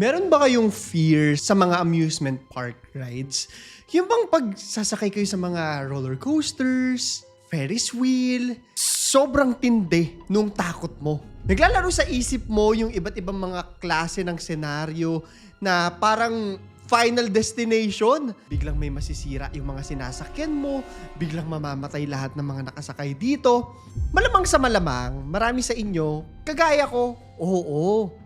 Meron ba kayong fear sa mga amusement park rides? Yung bang pag sasakay kayo sa mga roller coasters, Ferris wheel, sobrang tindi nung takot mo. Naglalaro sa isip mo yung iba't ibang mga klase ng senaryo na parang final destination. Biglang may masisira yung mga sinasakyan mo, biglang mamamatay lahat ng mga nakasakay dito. Malamang sa malamang, marami sa inyo, kagaya ko, oo,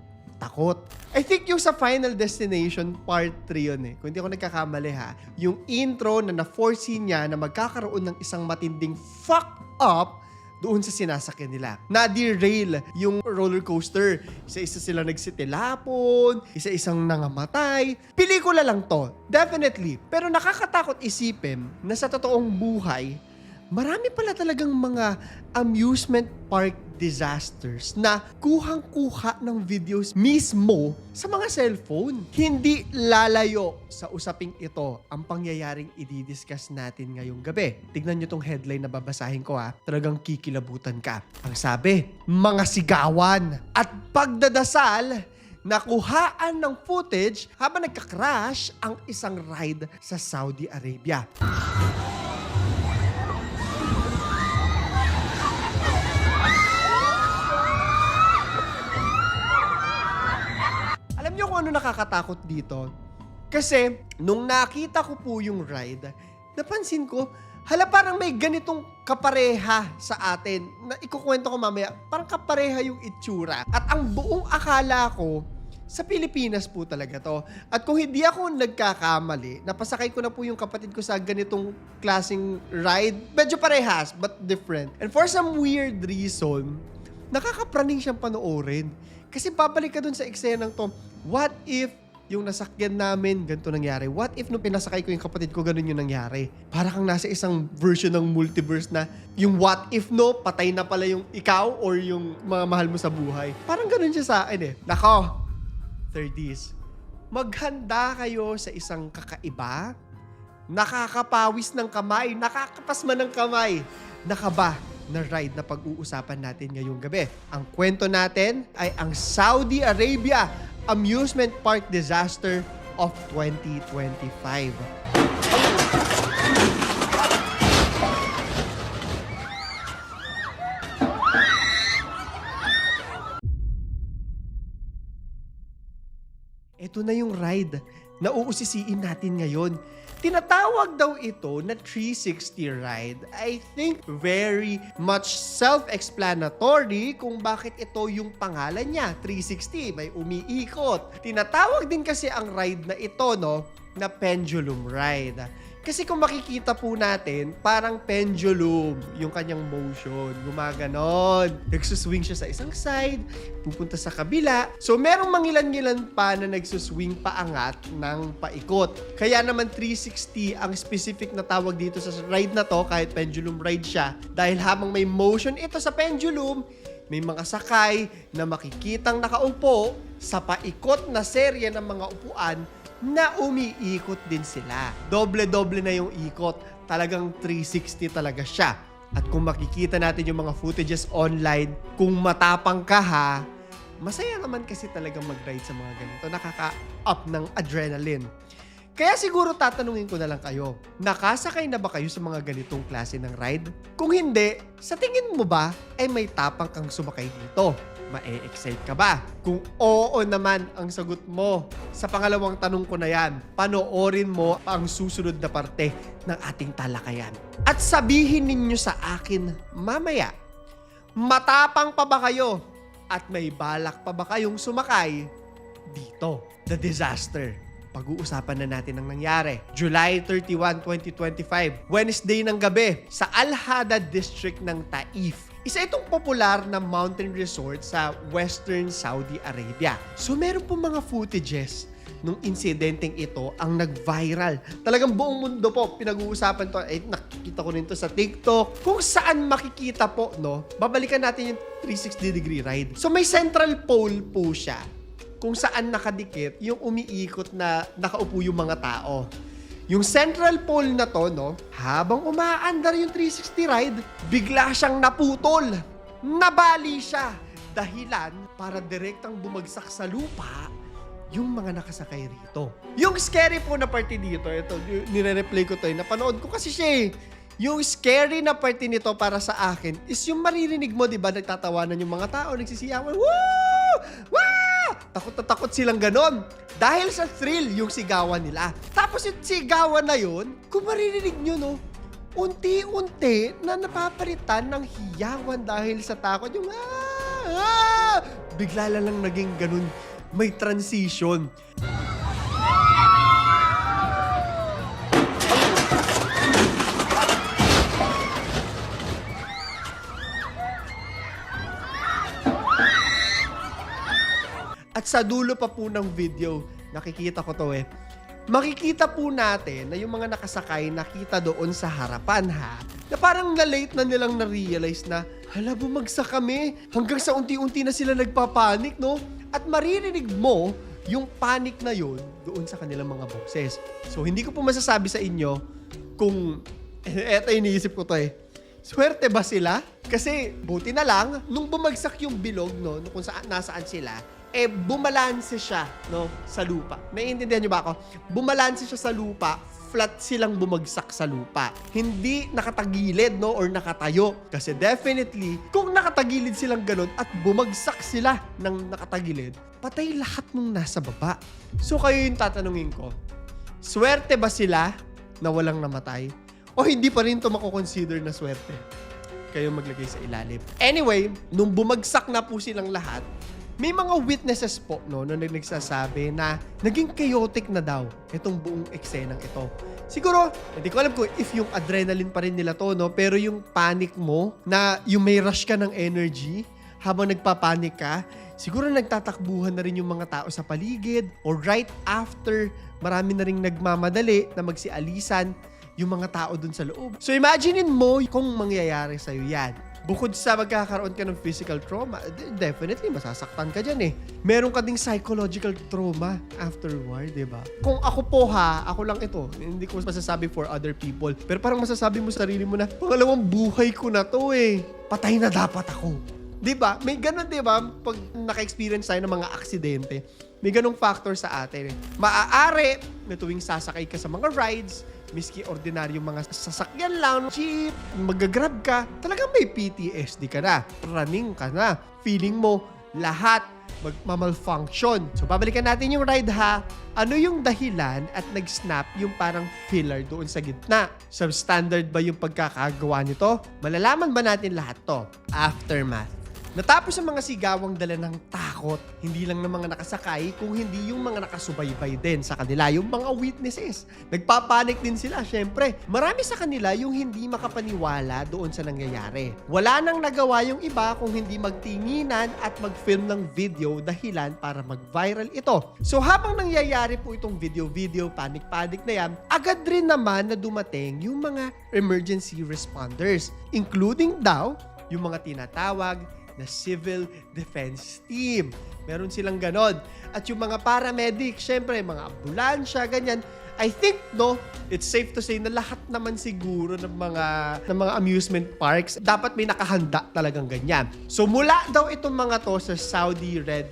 takot. I think yung sa Final Destination Part 3 yun eh. Kung hindi ako nagkakamali ha. Yung intro na na-foresee niya na magkakaroon ng isang matinding fuck up doon sa sinasakyan nila. Na-derail yung roller coaster. Isa-isa sila nagsitilapon, isa-isang nangamatay. Pelikula lang to. Definitely. Pero nakakatakot isipin na sa totoong buhay, marami pala talagang mga amusement park disasters na kuhang-kuha ng videos mismo sa mga cellphone. Hindi lalayo sa usaping ito ang pangyayaring ididiscuss natin ngayong gabi. Tignan nyo tong headline na babasahin ko ha. Talagang kikilabutan ka. Ang sabi, mga sigawan at pagdadasal nakuhaan ng footage habang nagka-crash ang isang ride sa Saudi Arabia. Alam niyo kung ano nakakatakot dito? Kasi, nung nakita ko po yung ride, napansin ko, hala parang may ganitong kapareha sa atin. Na ikukwento ko mamaya, parang kapareha yung itsura. At ang buong akala ko, sa Pilipinas po talaga to. At kung hindi ako nagkakamali, napasakay ko na po yung kapatid ko sa ganitong klaseng ride. Medyo parehas, but different. And for some weird reason, nakakapraning siyang panoorin. Kasi babalik ka dun sa eksena ng to, what if yung nasakyan namin, ganito nangyari? What if nung pinasakay ko yung kapatid ko, ganun yung nangyari? Para kang nasa isang version ng multiverse na yung what if no, patay na pala yung ikaw or yung mga mahal mo sa buhay. Parang ganun siya sa akin eh. Nako, 30s, maghanda kayo sa isang kakaiba, nakakapawis ng kamay, nakakapasma ng kamay, nakaba na ride na pag-uusapan natin ngayong gabi. Ang kwento natin ay ang Saudi Arabia Amusement Park Disaster of 2025. Ito na yung ride na uusisiin natin ngayon. Tinatawag daw ito na 360 ride. I think very much self-explanatory kung bakit ito yung pangalan niya, 360, may umiikot. Tinatawag din kasi ang ride na ito, no, na pendulum ride. Kasi kung makikita po natin, parang pendulum yung kanyang motion. Gumaganon. Nagsuswing siya sa isang side, pupunta sa kabila. So, merong mangilan-ngilan pa na nagsuswing paangat ng paikot. Kaya naman 360 ang specific na tawag dito sa ride na to, kahit pendulum ride siya. Dahil habang may motion ito sa pendulum, may mga sakay na makikitang nakaupo sa paikot na serye ng mga upuan na umiikot din sila. Doble-doble na yung ikot. Talagang 360 talaga siya. At kung makikita natin yung mga footages online, kung matapang ka ha, masaya naman kasi talaga mag-ride sa mga ganito. Nakaka-up ng adrenaline. Kaya siguro tatanungin ko na lang kayo, nakasakay na ba kayo sa mga ganitong klase ng ride? Kung hindi, sa tingin mo ba ay may tapang kang sumakay dito? Mae-excite ka ba? Kung oo naman ang sagot mo sa pangalawang tanong ko na yan, panoorin mo ang susunod na parte ng ating talakayan. At sabihin ninyo sa akin mamaya, matapang pa ba kayo at may balak pa ba kayong sumakay dito? The disaster pag-uusapan na natin ang nangyari. July 31, 2025, Wednesday ng gabi sa Al-Hada District ng Taif. Isa itong popular na mountain resort sa Western Saudi Arabia. So meron po mga footages nung insidenteng ito ang nag-viral. Talagang buong mundo po pinag-uusapan to. Eh, nakikita ko rin to sa TikTok. Kung saan makikita po, no? Babalikan natin yung 360 degree ride. So may central pole po siya kung saan nakadikit yung umiikot na nakaupo yung mga tao. Yung central pole na to, no, habang umaandar yung 360 ride, bigla siyang naputol. Nabali siya. Dahilan para direktang bumagsak sa lupa yung mga nakasakay rito. Yung scary po na party dito, ito, nire-replay ko to, eh, napanood ko kasi siya eh. Yung scary na party nito para sa akin is yung maririnig mo, di ba, nagtatawanan yung mga tao, nagsisiyawan, woo! Woo! Takot na takot silang ganon. Dahil sa thrill yung sigawan nila. Tapos yung sigawan na yun, kung maririnig nyo, no, unti-unti na napapalitan ng hiyawan dahil sa takot. Yung ah, ah, bigla lang naging ganun. May transition. At sa dulo pa po ng video, nakikita ko to eh. Makikita po natin na yung mga nakasakay nakita doon sa harapan ha. Na parang na-late na nilang na-realize na, hala bumagsak kami. Hanggang sa unti-unti na sila nagpapanik no. At maririnig mo yung panic na yun doon sa kanilang mga boses. So hindi ko po masasabi sa inyo kung, eto iniisip ko to eh. Swerte ba sila? Kasi buti na lang, nung bumagsak yung bilog, no, kung saan, nasaan sila, eh bumalanse siya, no, sa lupa. Naiintindihan niyo ba ako? Bumalanse siya sa lupa, flat silang bumagsak sa lupa. Hindi nakatagilid, no, or nakatayo. Kasi definitely, kung nakatagilid silang ganun at bumagsak sila ng nakatagilid, patay lahat nung nasa baba. So kayo yung tatanungin ko, swerte ba sila na walang namatay? O hindi pa rin to mako-consider na swerte? Kayo maglagay sa ilalim. Anyway, nung bumagsak na po silang lahat, may mga witnesses po no, na nagsasabi na naging chaotic na daw itong buong eksenang ito. Siguro, hindi ko alam kung if yung adrenaline pa rin nila to, no? pero yung panic mo, na yung may rush ka ng energy, habang nagpapanik ka, siguro nagtatakbuhan na rin yung mga tao sa paligid or right after marami na rin nagmamadali na magsialisan yung mga tao dun sa loob. So imaginein mo kung mangyayari sa'yo yan. Bukod sa magkakaroon ka ng physical trauma, de- definitely masasaktan ka dyan eh. Meron ka ding psychological trauma afterward, di ba? Kung ako po ha, ako lang ito, hindi ko masasabi for other people, pero parang masasabi mo sa sarili mo na, pangalawang buhay ko na to eh. Patay na dapat ako. 'Di ba? May ganun 'di ba pag naka-experience tayo ng mga aksidente. May ganung factor sa atin. Eh. Maaari na tuwing sasakay ka sa mga rides, miski ordinaryong mga sasakyan lang, jeep, magagrab ka, talagang may PTSD ka na. Running ka na. Feeling mo lahat magmamalfunction. So, babalikan natin yung ride ha. Ano yung dahilan at nag-snap yung parang pillar doon sa gitna? Substandard ba yung pagkakagawa nito? Malalaman ba natin lahat to? Aftermath. Natapos ang mga sigawang dala ng takot, hindi lang ng mga nakasakay, kung hindi yung mga nakasubaybay din sa kanila, yung mga witnesses. Nagpapanik din sila, syempre. Marami sa kanila yung hindi makapaniwala doon sa nangyayari. Wala nang nagawa yung iba kung hindi magtinginan at mag-film ng video dahilan para mag-viral ito. So habang nangyayari po itong video-video, panic-panic na yan, agad rin naman na dumating yung mga emergency responders, including daw yung mga tinatawag na Civil Defense Team. Meron silang ganon. At yung mga paramedic, syempre, mga ambulansya, ganyan. I think, no, it's safe to say na lahat naman siguro ng mga, ng mga amusement parks, dapat may nakahanda talagang ganyan. So mula daw itong mga to sa Saudi Red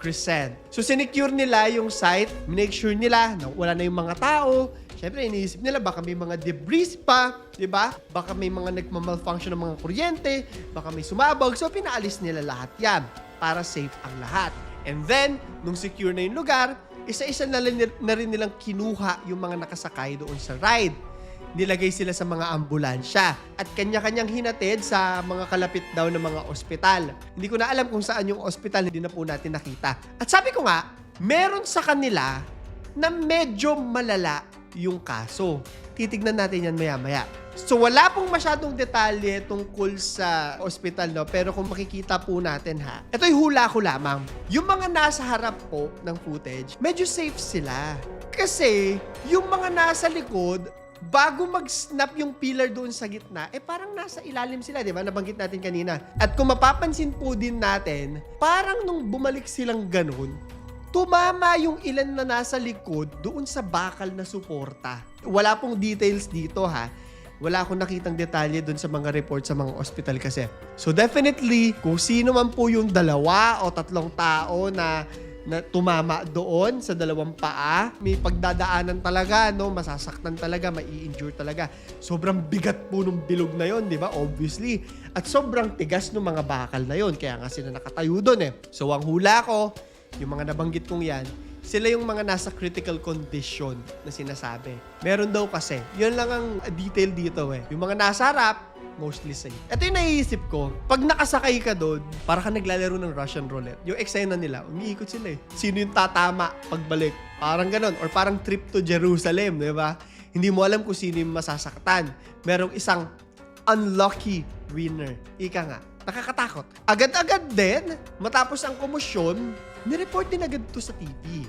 Crescent. So sinecure nila yung site, make sure nila na wala na yung mga tao, Siyempre, iniisip nila baka may mga debris pa, di ba? Baka may mga nagmamalfunction ng mga kuryente, baka may sumabog. So, pinaalis nila lahat yan para safe ang lahat. And then, nung secure na yung lugar, isa-isa na, na rin nilang kinuha yung mga nakasakay doon sa ride. Nilagay sila sa mga ambulansya at kanya-kanyang hinatid sa mga kalapit daw ng mga ospital. Hindi ko na alam kung saan yung ospital, hindi na po natin nakita. At sabi ko nga, meron sa kanila na medyo malala yung kaso. Titignan natin yan maya-maya. So wala pong masyadong detalye tungkol sa ospital, no? Pero kung makikita po natin ha, ito'y hula ko lamang. Yung mga nasa harap po ng footage, medyo safe sila. Kasi yung mga nasa likod, bago mag-snap yung pillar doon sa gitna, eh parang nasa ilalim sila, di ba? Nabanggit natin kanina. At kung mapapansin po din natin, parang nung bumalik silang ganun, tumama yung ilan na nasa likod doon sa bakal na suporta. Wala pong details dito ha. Wala akong nakitang detalye doon sa mga report sa mga ospital kasi. So definitely, kung sino man po yung dalawa o tatlong tao na na tumama doon sa dalawang paa. May pagdadaanan talaga, no? Masasaktan talaga, mai-injure talaga. Sobrang bigat po nung bilog na yon, di ba? Obviously. At sobrang tigas ng mga bakal na yon. Kaya nga sila nakatayo doon eh. So ang hula ko, yung mga nabanggit kong yan, sila yung mga nasa critical condition na sinasabi. Meron daw kasi. Yun lang ang detail dito eh. Yung mga nasa harap, mostly safe. Ito yung naiisip ko. Pag nakasakay ka doon, para ka naglalaro ng Russian roulette. Yung eksena nila, umiikot sila eh. Sino yung tatama pagbalik? Parang ganon. Or parang trip to Jerusalem, di ba? Hindi mo alam kung sino yung masasaktan. Merong isang unlucky winner. Ika nga, nakakatakot. Agad-agad din, matapos ang komosyon, nireport din agad to sa TV.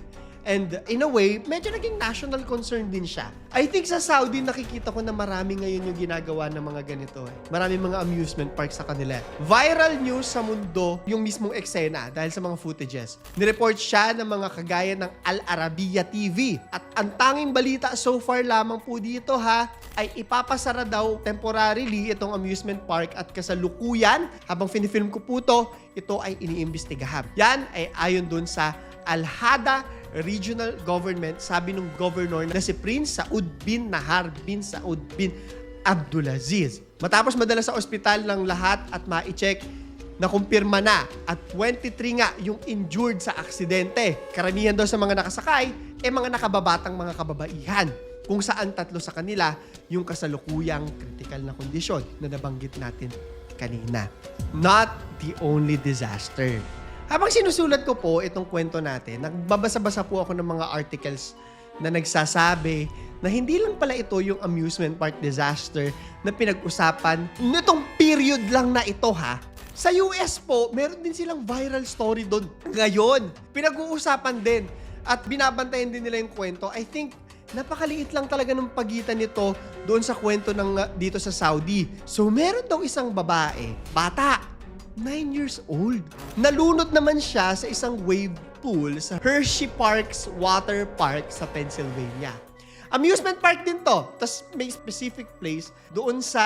And in a way, medyo naging national concern din siya. I think sa Saudi, nakikita ko na marami ngayon yung ginagawa ng mga ganito. Eh. Marami mga amusement park sa kanila. Viral news sa mundo yung mismong eksena dahil sa mga footages. Nireport siya ng mga kagaya ng Al Arabiya TV. At ang tanging balita so far lamang po dito ha, ay ipapasara daw temporarily itong amusement park at kasalukuyan habang finifilm ko po to, ito ay iniimbestigahan. Yan ay ayon dun sa Al-Hada Regional Government, sabi ng governor na si Prince Saud bin Nahar bin Saud bin Abdulaziz. Matapos madala sa ospital ng lahat at ma-check na kumpirma na at 23 nga yung injured sa aksidente. Karamihan daw sa mga nakasakay eh mga nakababatang mga kababaihan kung saan tatlo sa kanila yung kasalukuyang critical na kondisyon na nabanggit natin kanina. Not the only disaster. Habang sinusulat ko po itong kwento natin, nagbabasa-basa po ako ng mga articles na nagsasabi na hindi lang pala ito yung amusement park disaster na pinag-usapan nitong period lang na ito ha. Sa US po, meron din silang viral story doon. Ngayon, pinag-uusapan din at binabantayan din nila yung kwento. I think napakaliit lang talaga ng pagitan nito doon sa kwento ng dito sa Saudi. So meron daw isang babae, bata, 9 years old. Nalunod naman siya sa isang wave pool sa Hershey Parks Water Park sa Pennsylvania. Amusement park din to. Tapos may specific place doon sa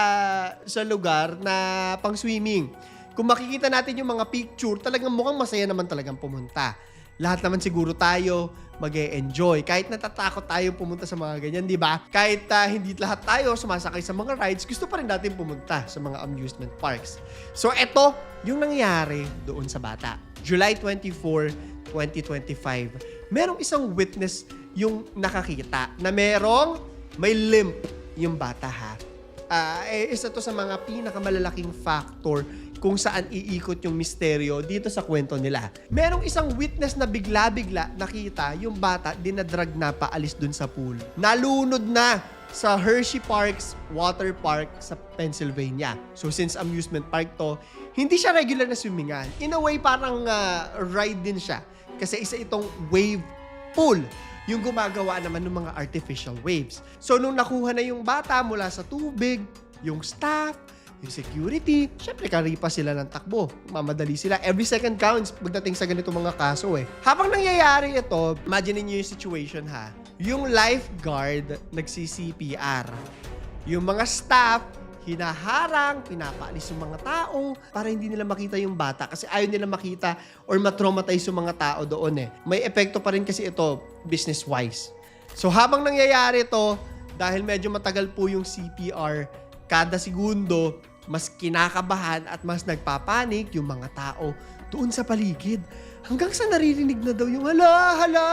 sa lugar na pang swimming. Kung makikita natin yung mga picture, talagang mukhang masaya naman talagang pumunta. Lahat naman siguro tayo mag enjoy Kahit natatakot tayo pumunta sa mga ganyan, di ba? Kahit uh, hindi lahat tayo sumasakay sa mga rides, gusto pa rin natin pumunta sa mga amusement parks. So, eto yung nangyari doon sa bata. July 24, 2025. Merong isang witness yung nakakita na merong may limp yung bata ha. Uh, eh, isa to sa mga pinakamalalaking factor kung saan iikot yung misteryo dito sa kwento nila. Merong isang witness na bigla-bigla nakita yung bata dinadrag na paalis dun sa pool. Nalunod na sa Hershey Parks Water Park sa Pennsylvania. So since amusement park to, hindi siya regular na swimmingan. In a way, parang uh, ride din siya. Kasi isa itong wave pool yung gumagawa naman ng mga artificial waves. So nung nakuha na yung bata mula sa tubig, yung staff, yung security, syempre karipa sila ng takbo. Mamadali sila. Every second counts pagdating sa ganito mga kaso eh. Habang nangyayari ito, imagine niyo yung situation ha. Yung lifeguard nagsi-CPR. Yung mga staff, hinaharang, pinapaalis yung mga tao para hindi nila makita yung bata kasi ayaw nila makita or matraumatize yung mga tao doon eh. May epekto pa rin kasi ito business-wise. So habang nangyayari ito, dahil medyo matagal po yung CPR, kada segundo, mas kinakabahan at mas nagpapanik yung mga tao doon sa paligid. Hanggang sa naririnig na daw yung, hala, hala,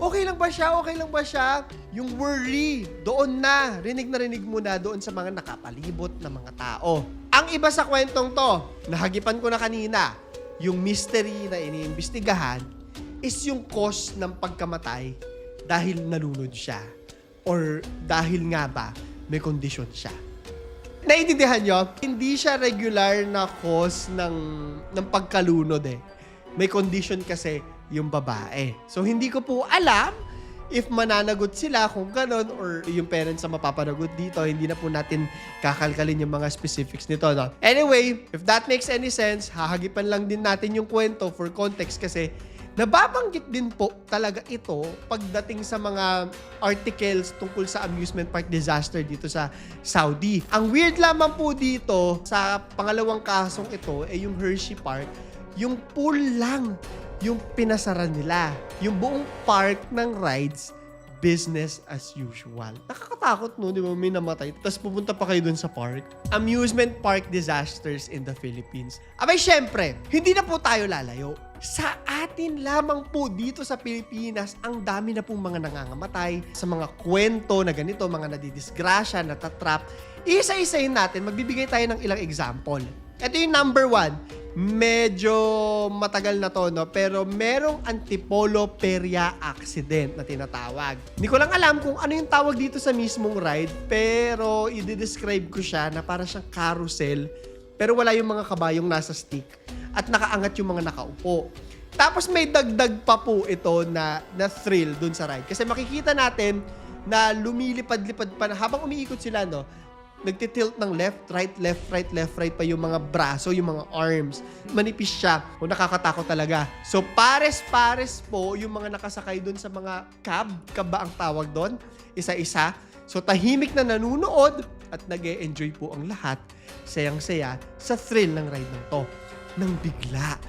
okay lang ba siya, okay lang ba siya? Yung worry, doon na, rinig na rinig mo na doon sa mga nakapalibot na mga tao. Ang iba sa kwentong to, nahagipan ko na kanina, yung mystery na iniimbestigahan is yung cause ng pagkamatay dahil nalunod siya. Or dahil nga ba, may kondisyon siya. Naiintindihan nyo? Hindi siya regular na cause ng, ng pagkalunod eh. May condition kasi yung babae. So, hindi ko po alam if mananagot sila kung ganon or yung parents na mapapanagot dito, hindi na po natin kakalkalin yung mga specifics nito. No? Anyway, if that makes any sense, hahagipan lang din natin yung kwento for context kasi Nababanggit din po talaga ito pagdating sa mga articles tungkol sa amusement park disaster dito sa Saudi. Ang weird lamang po dito sa pangalawang kasong ito ay eh, yung Hershey Park, yung pool lang yung pinasara nila. Yung buong park ng rides, business as usual. Nakakatakot no, di ba? May namatay. Tapos pupunta pa kayo dun sa park. Amusement park disasters in the Philippines. Abay, syempre, hindi na po tayo lalayo. Sa atin lamang po dito sa Pilipinas, ang dami na pong mga nangangamatay sa mga kwento na ganito, mga nadidisgrasya, natatrap. Isa-isayin natin, magbibigay tayo ng ilang example. Ito yung number one. Medyo matagal na to, no? Pero merong antipolo peria accident na tinatawag. Hindi ko lang alam kung ano yung tawag dito sa mismong ride, pero i-describe ko siya na para siyang carousel, pero wala yung mga kabayong nasa stick at nakaangat yung mga nakaupo. Tapos may dagdag pa po ito na, na thrill dun sa ride. Kasi makikita natin na lumilipad-lipad pa na habang umiikot sila, no? Nagtitilt ng left, right, left, right, left, right pa yung mga braso, yung mga arms. Manipis siya. O nakakatakot talaga. So, pares-pares po yung mga nakasakay doon sa mga cab. Cab ba ang tawag doon? Isa-isa. So, tahimik na nanunood at nag enjoy po ang lahat. Sayang-saya sa thrill ng ride ng to. Nang bigla,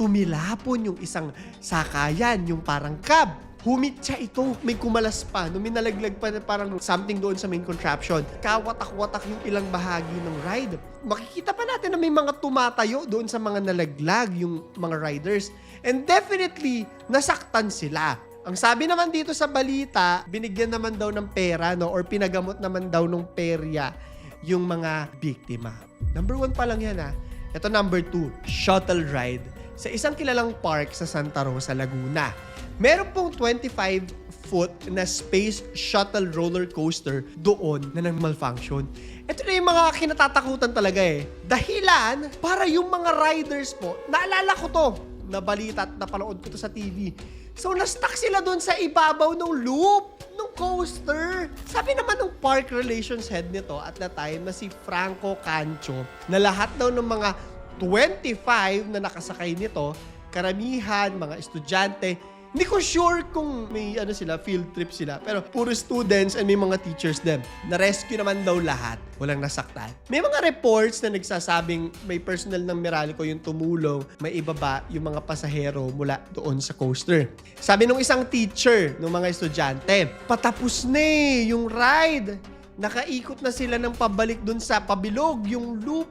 tumilapon yung isang sakayan, yung parang cab humitsa ito. May kumalas pa. Nung minalaglag pa na parang something doon sa main contraption. Kawatak-watak yung ilang bahagi ng ride. Makikita pa natin na may mga tumatayo doon sa mga nalaglag yung mga riders. And definitely, nasaktan sila. Ang sabi naman dito sa balita, binigyan naman daw ng pera no or pinagamot naman daw ng perya yung mga biktima. Number one pa lang yan ha. Ito number two, shuttle ride sa isang kilalang park sa Santa Rosa, Laguna. Meron pong 25-foot na space shuttle roller coaster doon na nang malfunction. Ito na yung mga kinatatakutan talaga eh. Dahilan para yung mga riders po, naalala ko to, na balita at napanood ko to sa TV. So, na-stuck sila doon sa ibabaw ng loop ng coaster. Sabi naman ng park relations head nito at that time na si Franco Cancho na lahat daw ng mga 25 na nakasakay nito, karamihan, mga estudyante, hindi ko sure kung may ano sila, field trip sila. Pero puro students and may mga teachers din. Na-rescue naman daw lahat. Walang nasaktan. May mga reports na nagsasabing may personal ng Meralco yung tumulong, may ibaba yung mga pasahero mula doon sa coaster. Sabi nung isang teacher ng mga estudyante, patapos na eh yung ride. Nakaikot na sila ng pabalik doon sa pabilog, yung loop.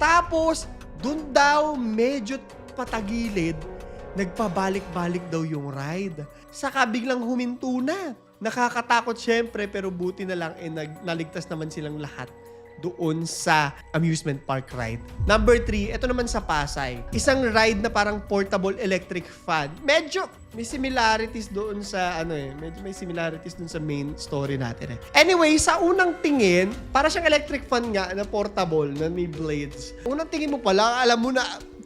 Tapos, doon daw medyo patagilid nagpabalik-balik daw yung ride. Saka biglang huminto na. Nakakatakot syempre pero buti na lang eh nag, naligtas naman silang lahat doon sa amusement park ride. Number three, ito naman sa Pasay. Isang ride na parang portable electric fan. Medyo may similarities doon sa ano eh, medyo may similarities doon sa main story natin eh. Anyway, sa unang tingin, para siyang electric fan nga na portable na may blades. Unang tingin mo pala, alam mo na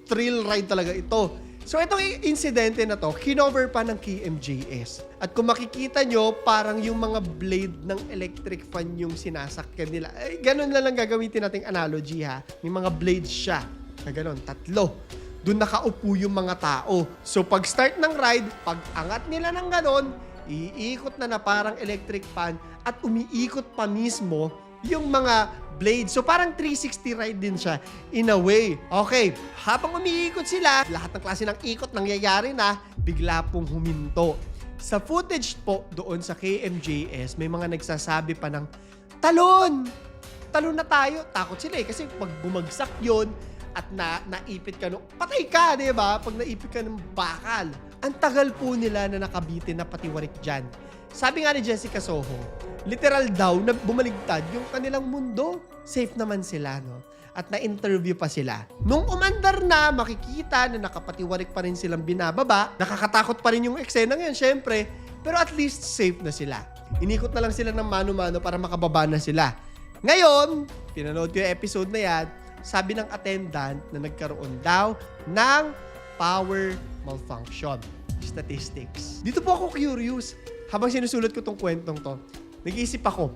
thrill ride talaga ito. So itong insidente na to, kinover pa ng KMJS. At kung makikita nyo, parang yung mga blade ng electric fan yung sinasakyan nila. Eh, ganun na lang gagamitin nating analogy ha. May mga blades siya. Na ganun, tatlo. Doon nakaupo yung mga tao. So pag start ng ride, pag angat nila ng ganun, iikot na na parang electric fan at umiikot pa mismo yung mga blade. So parang 360 ride din siya in a way. Okay, habang umiikot sila, lahat ng klase ng ikot nangyayari na, bigla pong huminto. Sa footage po doon sa KMJS, may mga nagsasabi pa ng, talon! Talon na tayo. Takot sila eh, kasi pag bumagsak yon at na naipit ka nung, patay ka, di ba? Pag naipit ka ng bakal. Ang tagal po nila na nakabitin na patiwarik dyan. Sabi nga ni Jessica Soho, literal daw na bumaligtad yung kanilang mundo. Safe naman sila, no? At na-interview pa sila. Nung umandar na, makikita na nakapatiwarik pa rin silang binababa. Nakakatakot pa rin yung eksena ngayon, syempre. Pero at least safe na sila. Inikot na lang sila ng mano-mano para makababa na sila. Ngayon, pinanood ko yung episode na yan, sabi ng attendant na nagkaroon daw ng power malfunction statistics. Dito po ako curious. Habang sinusulat ko tong kwentong to, nag-iisip ako,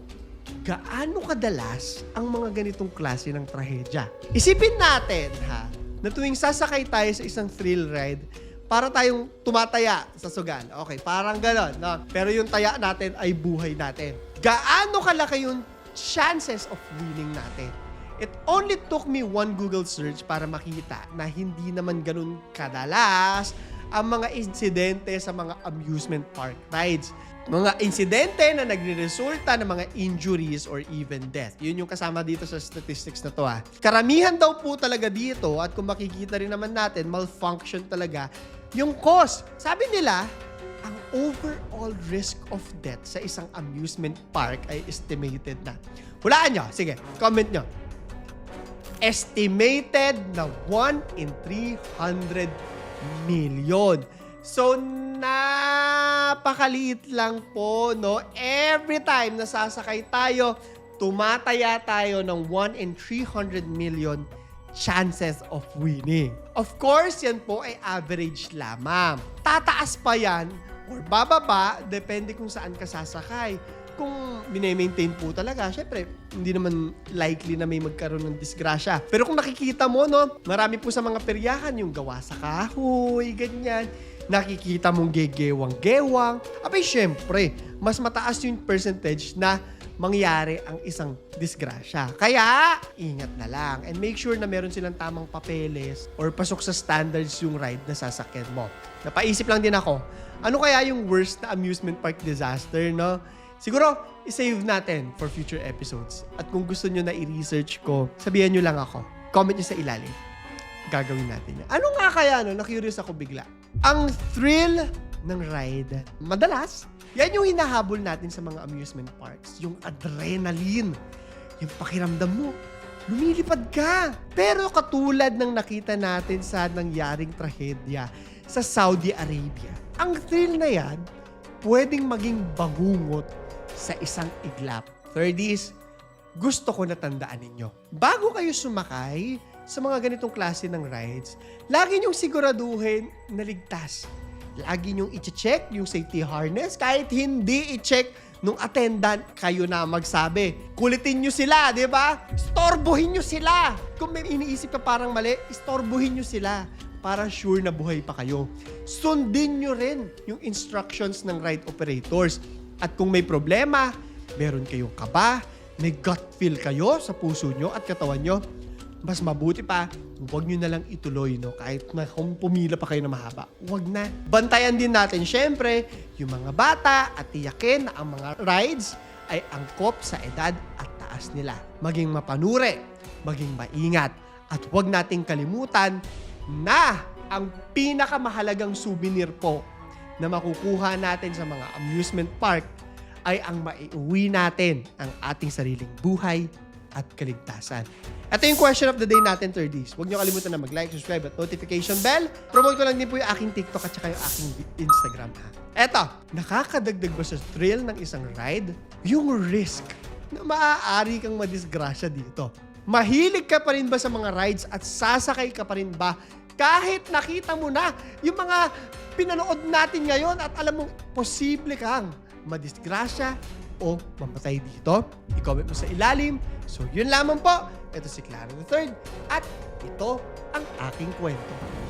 gaano kadalas ang mga ganitong klase ng trahedya? Isipin natin, ha, na tuwing sasakay tayo sa isang thrill ride, para tayong tumataya sa sugal. Okay, parang ganon. No? Pero yung taya natin ay buhay natin. Gaano kalaki yung chances of winning natin? It only took me one Google search para makita na hindi naman ganun kadalas ang mga insidente sa mga amusement park rides. Mga insidente na nagre-resulta ng mga injuries or even death. Yun yung kasama dito sa statistics na to ha. Karamihan daw po talaga dito at kung makikita rin naman natin, malfunction talaga yung cause. Sabi nila, ang overall risk of death sa isang amusement park ay estimated na. Hulaan nyo. Sige, comment nyo. Estimated na 1 in 300 million. So, napakaliit lang po, no? Every time na sasakay tayo, tumataya tayo ng 1 in 300 million chances of winning. Of course, yan po ay average lamang. Tataas pa yan or bababa, depende kung saan ka sasakay. Kung minemaintain po talaga, syempre, hindi naman likely na may magkaroon ng disgrasya. Pero kung nakikita mo, no, marami po sa mga peryahan yung gawa sa kahoy, ganyan. Nakikita mong gegewang-gewang. Abay, syempre, mas mataas yung percentage na mangyari ang isang disgrasya. Kaya, ingat na lang. And make sure na meron silang tamang papeles or pasok sa standards yung ride na sasakyan mo. Napaisip lang din ako, ano kaya yung worst na amusement park disaster, no? Siguro, isave natin for future episodes. At kung gusto nyo na i-research ko, sabihan nyo lang ako. Comment nyo sa ilalim. Gagawin natin yan. Ano nga kaya, no? Na-curious ako bigla. Ang thrill ng ride, madalas, yan yung hinahabol natin sa mga amusement parks. Yung adrenaline. Yung pakiramdam mo. Lumilipad ka. Pero katulad ng nakita natin sa nangyaring trahedya sa Saudi Arabia, ang thrill na yan, pwedeng maging bangungot sa isang iglap. Third is, gusto ko na tandaan ninyo. Bago kayo sumakay sa mga ganitong klase ng rides, lagi niyong siguraduhin na ligtas. Lagi niyong i-check yung safety harness kahit hindi i-check nung attendant kayo na magsabi. Kulitin nyo sila, di ba? Storbohin nyo sila. Kung may iniisip ka parang mali, istorbohin nyo sila para sure na buhay pa kayo. Sundin nyo rin yung instructions ng ride operators. At kung may problema, meron kayong kaba, may gut feel kayo sa puso nyo at katawan nyo, mas mabuti pa, huwag nyo na lang ituloy, no? Kahit na kung pumila pa kayo na mahaba, huwag na. Bantayan din natin, syempre, yung mga bata at tiyakin na ang mga rides ay angkop sa edad at taas nila. Maging mapanure, maging maingat, at huwag nating kalimutan na ang pinakamahalagang souvenir po na makukuha natin sa mga amusement park ay ang maiuwi natin ang ating sariling buhay at kaligtasan. Ito yung question of the day natin, 30s. Huwag niyo kalimutan na mag-like, subscribe at notification bell. Promote ko lang din po yung aking TikTok at saka yung aking Instagram ha. Eto, nakakadagdag ba sa thrill ng isang ride? Yung risk na maaari kang madisgrasya dito. Mahilig ka pa rin ba sa mga rides at sasakay ka pa rin ba kahit nakita mo na yung mga pinanood natin ngayon at alam mong posible kang madisgrasya o mamatay dito? I-comment mo sa ilalim. So, yun lamang po. Ito si Clara Third at ito ang aking kwento.